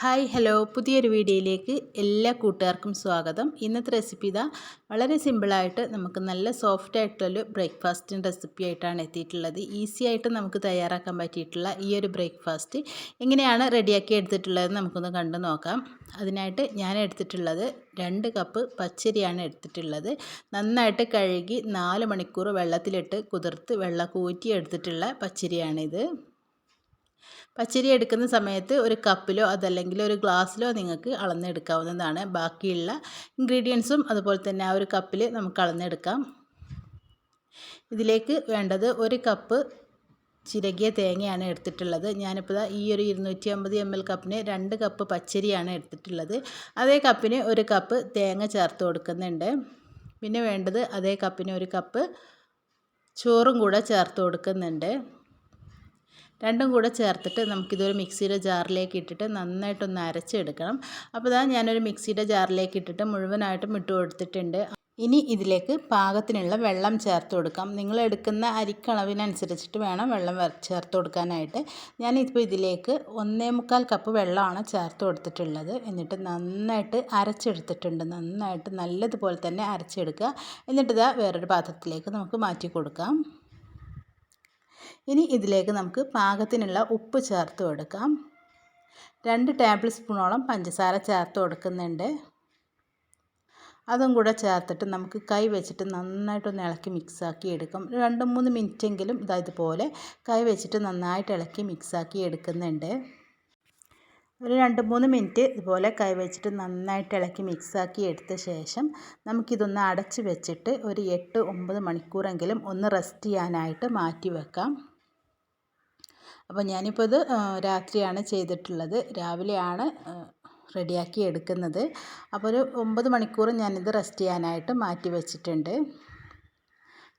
Hi hello. പുതിയൊരു വീഡിയോയിലേക്ക് എല്ലാ കൂട്ടുകാർക്കും സ്വാഗതം. ഇന്നത്തെ റെസിപ്പി ഇതാ. വളരെ സിമ്പിളായിട്ട് നമുക്ക് നല്ല സോഫ്റ്റ് ആയിട്ടുള്ളൊരു ബ്രേക്ക്ഫാസ്റ്റിന്റെ റെസിപ്പി ആയിട്ടാണ് എത്തിയിട്ടുള്ളത്. ഈസി ആയിട്ട് നമുക്ക് തയ്യാറാക്കാൻ പറ്റിയിട്ടുള്ള ഈ ഒരു ബ്രേക്ക്ഫാസ്റ്റ് എങ്ങനെയാണ് റെഡിയാക്കി എടുത്തിട്ടുള്ളതെന്ന് നമുക്കൊന്ന് കണ്ടു നോക്കാം. അതിനായിട്ട് ഞാൻ എടുത്തിട്ടുള്ളത് രണ്ട് കപ്പ് പച്ചരിയാണ് എടുത്തിട്ടുള്ളത്. നന്നായിട്ട് കഴുകി നാല് മണിക്കൂർ വെള്ളത്തിലിട്ട് കുതിർത്ത് വെള്ളം കൂറ്റി എടുത്തിട്ടുള്ള പച്ചരിയാണിത്. പച്ചരി എടുക്കുന്ന സമയത്ത് ഒരു കപ്പിലോ അതല്ലെങ്കിൽ ഒരു ഗ്ലാസ്സിലോ നിങ്ങൾക്ക് അളന്നെടുക്കാവുന്നതാണ്. ബാക്കിയുള്ള ഇൻഗ്രീഡിയൻസും അതുപോലെ തന്നെ ആ ഒരു കപ്പിൽ നമുക്ക് അളന്നെടുക്കാം. ഇതിലേക്ക് വേണ്ടത് ഒരു കപ്പ് ചിരകിയ തേങ്ങയാണ് എടുത്തിട്ടുള്ളത്. ഞാനിപ്പോൾ ഈ ഒരു ഇരുന്നൂറ്റി അമ്പത് എം എൽ കപ്പിന് രണ്ട് കപ്പ് പച്ചരിയാണ് എടുത്തിട്ടുള്ളത്. അതേ കപ്പിന് ഒരു കപ്പ് തേങ്ങ ചേർത്ത് കൊടുക്കുന്നുണ്ട്. പിന്നെ വേണ്ടത് അതേ കപ്പിന് ഒരു കപ്പ് ചോറും കൂടെ ചേർത്ത് കൊടുക്കുന്നുണ്ട്. രണ്ടും കൂടെ ചേർത്തിട്ട് നമുക്കിതൊരു മിക്സിയുടെ ജാറിലേക്ക് ഇട്ടിട്ട് നന്നായിട്ടൊന്ന് അരച്ചെടുക്കണം. അപ്പോൾ ഇതാ ഞാനൊരു മിക്സിയുടെ ജാറിലേക്ക് ഇട്ടിട്ട് മുഴുവനായിട്ടും ഇട്ട് കൊടുത്തിട്ടുണ്ട്. ഇനി ഇതിലേക്ക് പാകത്തിനുള്ള വെള്ളം ചേർത്ത് കൊടുക്കാം. നിങ്ങൾ എടുക്കുന്ന അരിക്കളവിനനുസരിച്ചിട്ട് വേണം വെള്ളം ചേർത്ത് കൊടുക്കാനായിട്ട്. ഞാനിപ്പോൾ ഇതിലേക്ക് ഒന്നേ മുക്കാൽ കപ്പ് വെള്ളമാണ് ചേർത്ത് കൊടുത്തിട്ടുള്ളത്. എന്നിട്ട് നന്നായിട്ട് അരച്ചെടുത്തിട്ടുണ്ട്. നന്നായിട്ട് നല്ലതുപോലെ തന്നെ അരച്ചെടുക്കുക. എന്നിട്ട് ഇതാ വേറൊരു പാത്രത്തിലേക്ക് നമുക്ക് മാറ്റി കൊടുക്കാം. ഇനി ഇതിലേക്ക് നമുക്ക് പാകത്തിനുള്ള ഉപ്പ് ചേർത്ത് കൊടുക്കാം. രണ്ട് ടേബിൾ സ്പൂണോളം പഞ്ചസാര ചേർത്ത് കൊടുക്കുന്നുണ്ട്. അതും കൂടെ ചേർത്തിട്ട് നമുക്ക് കൈ വെച്ചിട്ട് നന്നായിട്ടൊന്ന് ഇളക്കി മിക്സാക്കി എടുക്കും. രണ്ട് മൂന്ന് മിനിറ്റെങ്കിലും ഇതാ ഇതുപോലെ കൈ വെച്ചിട്ട് നന്നായിട്ട് ഇളക്കി മിക്സാക്കി എടുക്കുന്നുണ്ട്. ഒരു രണ്ട് മൂന്ന് മിനിറ്റ് ഇതുപോലെ കൈ വെച്ചിട്ട് നന്നായിട്ട് ഇളക്കി മിക്സാക്കി എടുത്ത ശേഷം നമുക്കിതൊന്ന് അടച്ച് വെച്ചിട്ട് ഒരു എട്ട് ഒമ്പത് മണിക്കൂറെങ്കിലും ഒന്ന് റെസ്റ്റ് ചെയ്യാനായിട്ട് മാറ്റി വെക്കാം. അപ്പോൾ ഞാനിപ്പോൾ ഇത് രാത്രിയാണ് ചെയ്തിട്ടുള്ളത്. രാവിലെയാണ് റെഡിയാക്കി എടുക്കുന്നത്. അപ്പോൾ ഒരു ഒമ്പത് മണിക്കൂർ ഞാനിത് റെസ്റ്റ് ചെയ്യാനായിട്ട് മാറ്റി വെച്ചിട്ടുണ്ട്.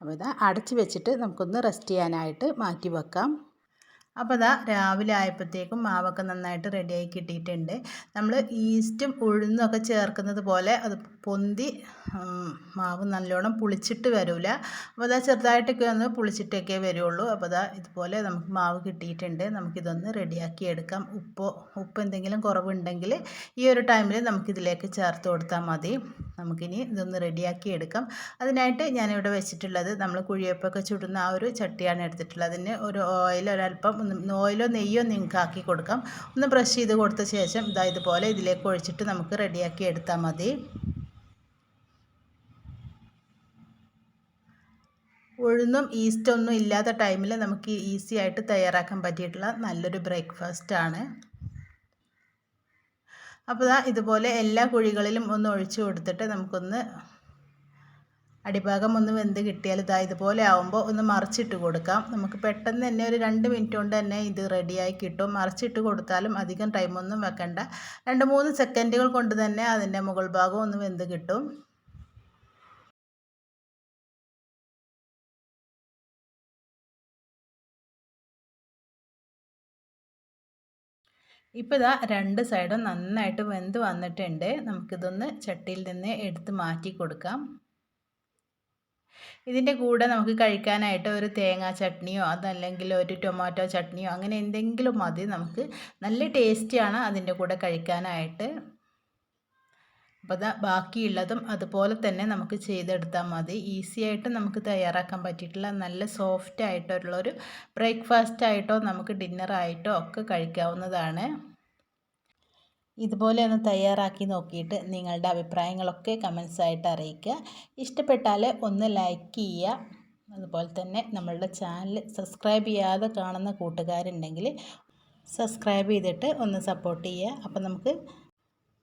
അപ്പോൾ ഇത് അടച്ച് വെച്ചിട്ട് നമുക്കൊന്ന് റെസ്റ്റ് ചെയ്യാനായിട്ട് മാറ്റി വെക്കാം. അപ്പോൾ ഇതാ രാവിലെ ആയപ്പോഴത്തേക്കും മാവൊക്കെ നന്നായിട്ട് റെഡിയായി കിട്ടിയിട്ടുണ്ട്. നമ്മൾ ഈസ്റ്റും ഉഴുന്നൊക്കെ ചേർക്കുന്നത് പോലെ അത് പൊന്തി മാവ് നല്ലോണം പുളിച്ചിട്ട് വരില്ല അപ്പോൾ അതാ ചെറുതായിട്ടൊക്കെ ഒന്ന് പുളിച്ചിട്ടൊക്കെ വരുള്ളൂ. അപ്പോൾ അതാ ഇതുപോലെ നമുക്ക് മാവ് കിട്ടിയിട്ടുണ്ട്. നമുക്കിതൊന്ന് റെഡിയാക്കി എടുക്കാം. ഉപ്പോ ഉപ്പ് എന്തെങ്കിലും കുറവുണ്ടെങ്കിൽ ഈ ഒരു ടൈമിൽ നമുക്കിതിലേക്ക് ചേർത്ത് കൊടുത്താൽ മതി. നമുക്കിനി ഇതൊന്ന് റെഡിയാക്കി എടുക്കാം. അതിനായിട്ട് ഞാനിവിടെ വെച്ചിട്ടുള്ളത് നമ്മൾ കുഴിയപ്പൊക്കെ ചുടുന്ന ആ ഒരു ചട്ടിയാണ് എടുത്തിട്ടുള്ളത്. അതിന് ഒരു ഓയിൽ ഒരല്പം ഓയിലോ നെയ്യോ നിങ്ങൾക്ക് ആക്കി കൊടുക്കാം. ഒന്ന് ബ്രഷ് ചെയ്ത് കൊടുത്ത ശേഷം ഇതാ ഇതുപോലെ ഇതിലേക്ക് ഒഴിച്ചിട്ട് നമുക്ക് റെഡിയാക്കി എടുത്താൽ മതി. ഉഴുന്നും ഈസ്റ്റൊന്നും ഇല്ലാത്ത ടൈമിൽ നമുക്ക് ഈസി ആയിട്ട് തയ്യാറാക്കാൻ പറ്റിയിട്ടുള്ള നല്ലൊരു ബ്രേക്ക്ഫാസ്റ്റാണ് അപ്പോൾ ഇതുപോലെ എല്ലാ കുഴികളിലും ഒന്ന് ഒഴിച്ചു കൊടുത്തിട്ട് നമുക്കൊന്ന് അടിഭാഗം ഒന്ന് വെന്ത് കിട്ടിയാൽ ഇതാ ഇതുപോലെ ആവുമ്പോൾ ഒന്ന് മറിച്ചിട്ട് കൊടുക്കാം. നമുക്ക് പെട്ടെന്ന് തന്നെ ഒരു രണ്ട് മിനിറ്റ് കൊണ്ട് തന്നെ ഇത് റെഡിയായി കിട്ടും. മറിച്ചിട്ട് കൊടുത്താലും അധികം ടൈമൊന്നും വെക്കണ്ട. രണ്ട് മൂന്ന് സെക്കൻഡുകൾ കൊണ്ട് തന്നെ അതിന്റെ മുകൾ ഭാഗം ഒന്ന് വെന്ത് കിട്ടും. ഇപ്പോൾ ഇതാ രണ്ട് സൈഡും നന്നായിട്ട് വെന്ത് വന്നിട്ടുണ്ട്. നമുക്കിതൊന്ന് ചട്ടിയിൽ നിന്ന് എടുത്ത് മാറ്റി കൊടുക്കാം. ഇതിന്റെ കൂടെ നമുക്ക് കഴിക്കാനായിട്ട് ഒരു തേങ്ങാ ചട്നിയോ അതല്ലെങ്കിൽ ഒരു ടൊമാറ്റോ ചട്നിയോ അങ്ങനെ എന്തെങ്കിലും മതി. നമുക്ക് നല്ല ടേസ്റ്റിയാണ് അതിന്റെ കൂടെ കഴിക്കാനായിട്ട്. അപ്പോൾ അത് ബാക്കിയുള്ളതും അതുപോലെ തന്നെ നമുക്ക് ചെയ്തെടുത്താൽ മതി. ഈസി ആയിട്ട് നമുക്ക് തയ്യാറാക്കാൻ പറ്റിയിട്ടുള്ള നല്ല സോഫ്റ്റ് ആയിട്ടുള്ളൊരു ബ്രേക്ക്ഫാസ്റ്റ് ആയിട്ടോ നമുക്ക് ഡിന്നറായിട്ടോ ഒക്കെ കഴിക്കാവുന്നതാണ്. ഇതുപോലെ ഒന്ന് തയ്യാറാക്കി നോക്കിയിട്ട് നിങ്ങളുടെ അഭിപ്രായങ്ങളൊക്കെ കമൻസായിട്ട് അറിയിക്കുക. ഇഷ്ടപ്പെട്ടാൽ ഒന്ന് ലൈക്ക് ചെയ്യുക. അതുപോലെ തന്നെ നമ്മളുടെ ചാനൽ സബ്സ്ക്രൈബ് ചെയ്യാതെ കാണുന്ന കൂട്ടുകാരുണ്ടെങ്കിൽ സബ്സ്ക്രൈബ് ചെയ്തിട്ട് ഒന്ന് സപ്പോർട്ട് ചെയ്യുക. അപ്പോൾ നമുക്ക്